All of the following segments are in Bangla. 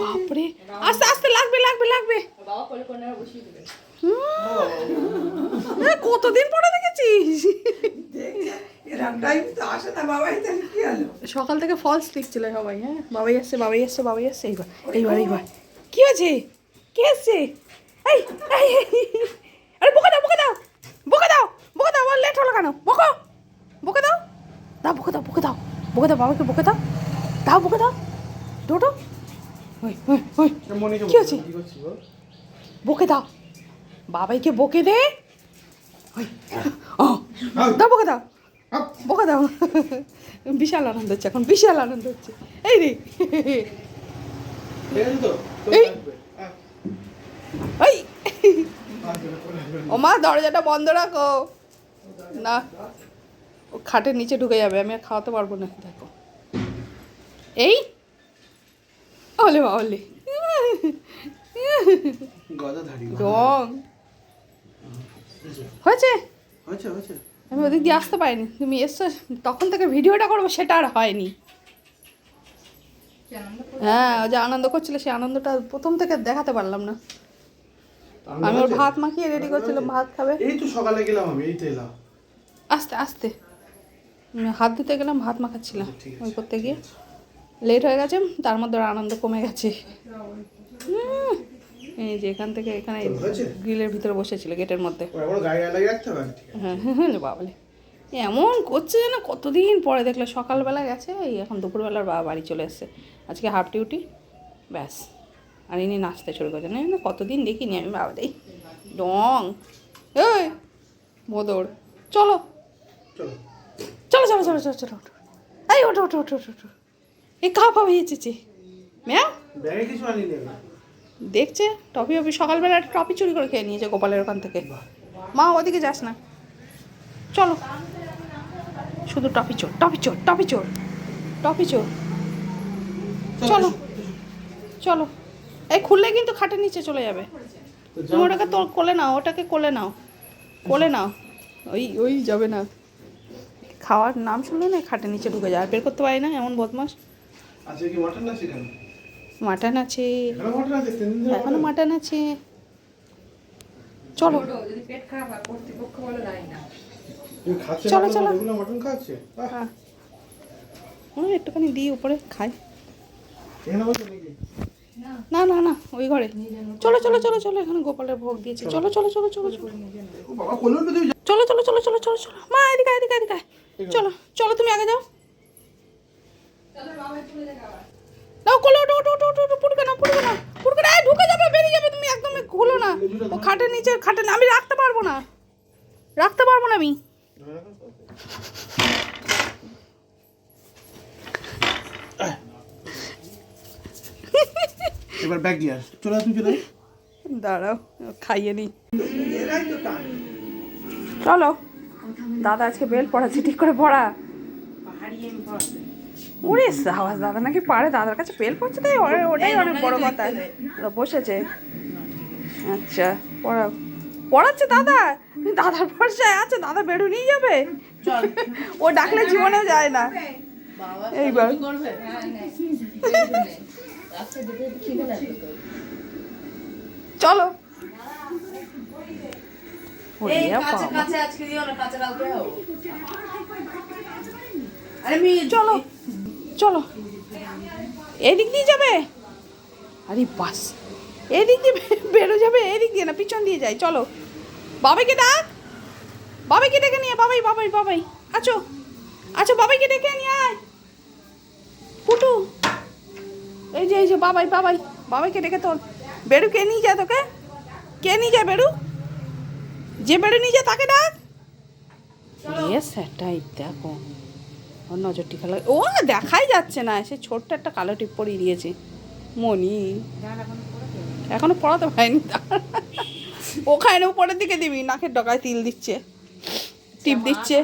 বাপরে আস্তে আস্তে লাগবে লাগবে লাগবে কতদিন পরে দেখেছিস সকাল থেকে ফলস লিখছিল সবাই হ্যাঁ? বাবাই আসছে বাবাই আসছে বাবাই আসছে। এইবার এইবার এইবার। কি হয়েছে? কে আসছে এই আরে, বকে দাও বকে দাও বকে দাও বকে দাও লেট হলো কেন? বকো, বকে দাও। দাও, বকে দাও বকে দাও। বকে দাও বাবাকে বকে দাও। দাও বকে দাও। ওই কি হয়েছে বকে দাও। বাবাইকে বকে দে। দাও বকে দাও। বকা দাও। বিশাল আনন্দ হচ্ছে এখন বিশাল আনন্দ হচ্ছে। এই রে। এই। ও মা দরজাটা বন্ধ রাখো। না। ও খাটের নিচে ঢুকে যাবে আমি আর খাওয়াতে পারব না দেখো। এই! ওলে বাবলে গদাধারী রং। হয়েছে? আমি ওদিক দিয়ে আসতে পারিনি। তুমি এসছো তখন থেকে ভিডিওটা করব সেটা আর হয়নি। হ্যাঁ ও যে আনন্দ করছিল সেই আনন্দটা প্রথম থেকে দেখাতে পারলাম না। আমি ওর ভাত মাখিয়ে রেডি করছিলাম ভাত খাবে। এই তো সকালে গেলাম আমি এই তো এলাম। আস্তে আস্তে। হাত ধুতে গেলাম ভাত মাখাচ্ছিলাম ওই করতে গিয়ে। লেট হয়ে গেছে তার মধ্যে আনন্দ কমে গেছে। এই যে এখান থেকে এখানে গ্রিলের ভিতরে বসেছিল গেটের মধ্যে। আছে হ্যাঁ হ্যাঁ বাবলে এমন করছে যেন কতদিন পরে দেখলে সকালবেলা গেছে এই এখন দুপুরবেলার বাবা বাড়ি চলে এসছে। আজকে হাফ ডিউটি ব্যাস। আর ইনি নাচতে শুরু করছেন। না কতদিন দেখিনি আমি বাবা দেই ডং। এই মোদর চলো। চলো। চলো চলো চলো চলো চলো ওঠো এই ওঠো ওঠো ওঠো ওঠো ওঠো এই কা পাবে এসেছে ম্যাম দেখছে টপি টপি সকালবেলা একটা টপি চুরি করে খেয়ে নিয়েছে গোপালের ওখান থেকে। মা ওদিকে যাস না। চলো। শুধু টপি চোর টপি চোর টপি চোর টপি চোর। চলো চলো এই খুললে কিন্তু খাটের নিচে চলে যাবে। তুমি ওটাকে তোর কোলে নাও ওটাকে কোলে নাও কোলে নাও। ওই ওই যাবে না। খাওয়ার নাম শুনলে না খাটের নিচে ঢুকে যায় আর বের করতে পারি না এমন বদমাস। মাটন আছে কেন মাটন আছে। এখনও মাটন আছে। চলো। হয় চলো, চলো। হ্যাঁ। একটুখানি দিই উপরে খাই। এখানে বসে নাকি না। না না ওই ঘরে। চলো চলো চলো চলো এখানে গোপালের ভোগ দিয়েছে। চলো চলো চলো চলো চলো। চলো চলো চলো চলো চলো চলো। মা এদিকে এদিকে এদিকে আয়। চলো চলো তুমি আগে যাও। কোলে না না না। ঢুকে যাবে বেরিয়ে যাবে তুমি একদম খোলো না। ও খাটের নিচে খাটে না আমি রাখতে পারব না। রাখতে পারব না আমি। এবার ব্যাগ দিয়ে আস চলে তুমি চলে দাঁড়াও খাইয়ে কান চলো। দাদা আজকে বেল পড়াচ্ছে, ঠিক করে পড়া। ওরে সাহস দাদা নাকি পারে, দাদার কাছে বেল পড়ছে তাই ওটাই অনেক বড় কথা। বসেছে। আচ্ছা পড়াও। পড়াচ্ছে দাদা দাদার ভরসায় আছে, দাদা বেরু যাবে। ও ডাকলে জীবনেও যায় না। এইবার। চলো ওরে বাবা। কাছে আজকে দিও না কাছে কালকে হব আরে মি চলো চলো। এদিক দিয়ে যাবে? আরে বাস। এদিক দিয়ে বেরো যাবে এদিক দিয়ে না পিছন দিয়ে যাই চলো। বাবাইকে ডাক। বাবাইকে ডেকে নিয়ে বাবাই বাবাই বাবাই। আছো। আচ্ছা বাবাইকে ডেকে নিয়ে আয়। পুটু। এই যে এই যে বাবাই বাবাই। বাবাইকে ডেকে তোল। বেরু কে নিয়ে যায় তোকে? কে নিয়ে যায় বেরু? যে বেরু নিয়ে যায় তাকে ডাক। সেটাই দেখো। ওর নজরটি খেলা ও দেখাই যাচ্ছে না সে ছোট্ট একটা কালো টিপ পরিয়ে দিয়েছে। মনি এখনও পড়াতে পারিনি। ওখানে উপরের দিকে দিবি নাকের ডকায় তিল দিচ্ছে। টিপ দিচ্ছে।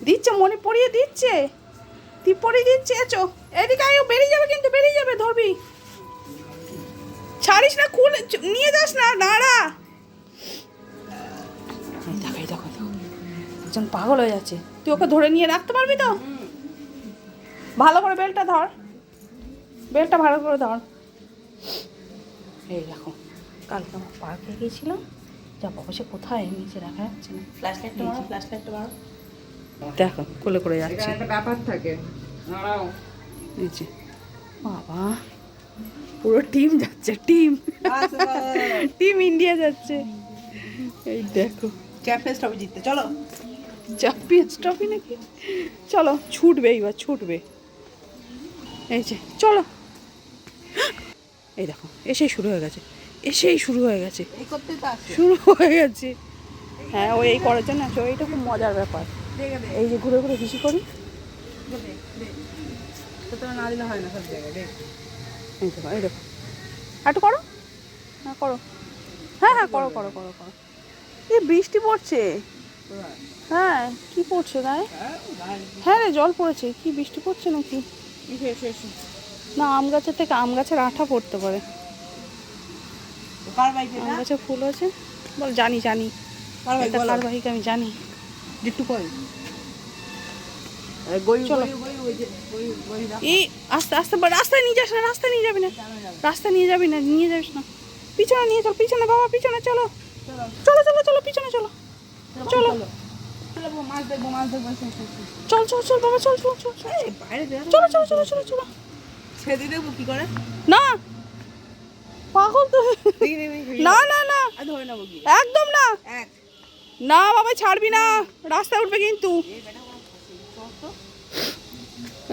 দিচ্ছে মনে পড়িয়ে দিচ্ছে। টিপ পরিয়ে দিচ্ছে এচো এদিকে আয় ও বেরিয়ে যাবে কিন্তু বেরিয়ে নিয়ে যাস না দাঁড়া। এই দেখো এই দেখো দেখো। একজন পাগল হয়ে যাচ্ছে। তুই ওকে ধরে নিয়ে রাখতে পারবি তো? ভালো করে বেলটা ধর। বেলটা ভালো করে ধর। এই দেখো কালকে আমার পার্কে গিয়েছিলাম। যা বাবা সে কোথায়? নিচে রাখা যাচ্ছে না। ফ্ল্যাশ লাইটটা মারো ফ্ল্যাশ লাইটটা মারো। দেখো কোলে করে যাচ্ছে। একটা ব্যাপার থাকে। দাঁড়াও। নিচে বাবা। পুরো টিম যাচ্ছে টিম টিম ইন্ডিয়া যাচ্ছে। এই দেখো। চ্যাম্পিয়ন্স ট্রফি জিততে চলো। চ্যাম্পিয়ন্স ট্রফি নাকি? চলো ছুটবে এইবার ছুটবে। এই যে চলো। এই দেখো এসেই শুরু হয়ে গেছে। এসেই শুরু হয়ে গেছে। শুরু হয়ে গেছে। হ্যাঁ ওই এই করার জন্য আছে ওইটা খুব মজার ব্যাপার। এই যে ঘুরে ঘুরে হিসি করি। না দিলে হয় না সব জায়গায় দেখ। এই দেখো এই দেখো। একটু করো। হ্যাঁ করো। হ্যাঁ হ্যাঁ করো করো করো করো। এই বৃষ্টি পড়ছে। হ্যাঁ কি পড়ছে গায়ে? হ্যাঁ রে জল পড়েছে। কি বৃষ্টি পড়ছে নাকি? না আম গাছের থেকে আম গাছের আঠা পড়তে পারে। আম গাছে ফুল আছে। বল জানি জানি। কার বাহিকা আমি জানি। একটু চলো। এই আস্তে আস্তে রাস্তায় নিয়ে যাস না রাস্তায় নিয়ে যাবি না। রাস্তায় নিয়ে যাবি না নিয়ে যাবিস না। পিছনে নিয়ে চল পিছনে বাবা পিছনে চলো। চলো চলো চলো পিছনে চলো। চলো। চলো। চল চল বাবা চল চল চল চল। চলো চলো চলো চলো চলো। ছেড়ে দেখব কি করে? না। পাগল তো। না না না। একদম না। না বাবা ছাড়বি না। রাস্তায় উঠবে কিন্তু।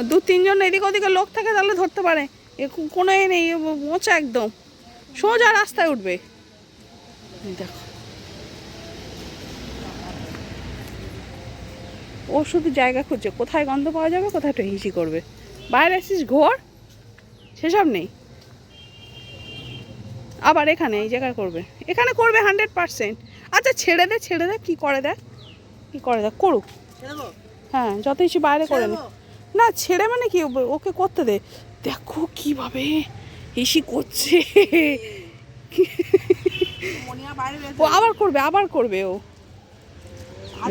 দু তিনজন এদিক ওদিকে লোক থাকে তাহলে ধরতে পারে। এ কোনো এ নেই মোচা একদম। সোজা রাস্তায় উঠবে। দেখো। ও শুধু জায়গা খুঁজছে। কোথায় গন্ধ পাওয়া যাবে কোথায় একটু হিসি করবে। বাইরে আসিস ঘোর। সেসব নেই। আবার এখানে এই জায়গায় করবে। এখানে করবে হান্ড্রেড পার্সেন্ট। আচ্ছা ছেড়ে দে ছেড়ে দে। কি করে দেখ? কি করে দেখ? করুক। হ্যাঁ যত ইচ্ছে বাইরে করে নে। না, ছেড়ে মানে কি? ওকে করতে দে। দেখো কীভাবে হিসি করছে। ও আবার করবে আবার করবে ও।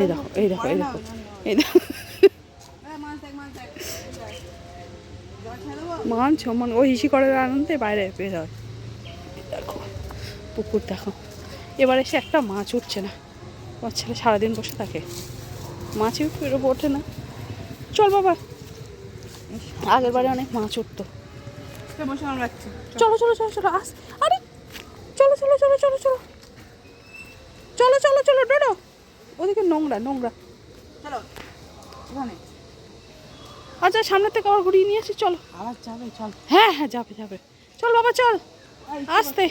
এই দেখো এই দেখো এই দেখো এই দেখো। মান সমান ও হিসি করার আনন্দে বাইরে বের হয়। দেখো, পুকুর দেখো। এবার এসে একটা মাছ উঠছে না। আমার ছেলে সারাদিন বসে থাকে। মাছই ওঠে না। চল বাবা। আগের বারে অনেক মাছ উঠতো। চলো চলো চলো চলো আস। আরে চলো চলো চলো চলো চলো। চলো চলো চলো ডোডো ওদিকে নোংরা নোংরা। চলো ওখানে। আচ্ছা সামনের থেকে আবার ঘুরিয়ে নিয়ে আসি চলো। আবার যাবে চল। হ্যাঁ হ্যাঁ যাবে যাবে। চল বাবা চল। আসতে।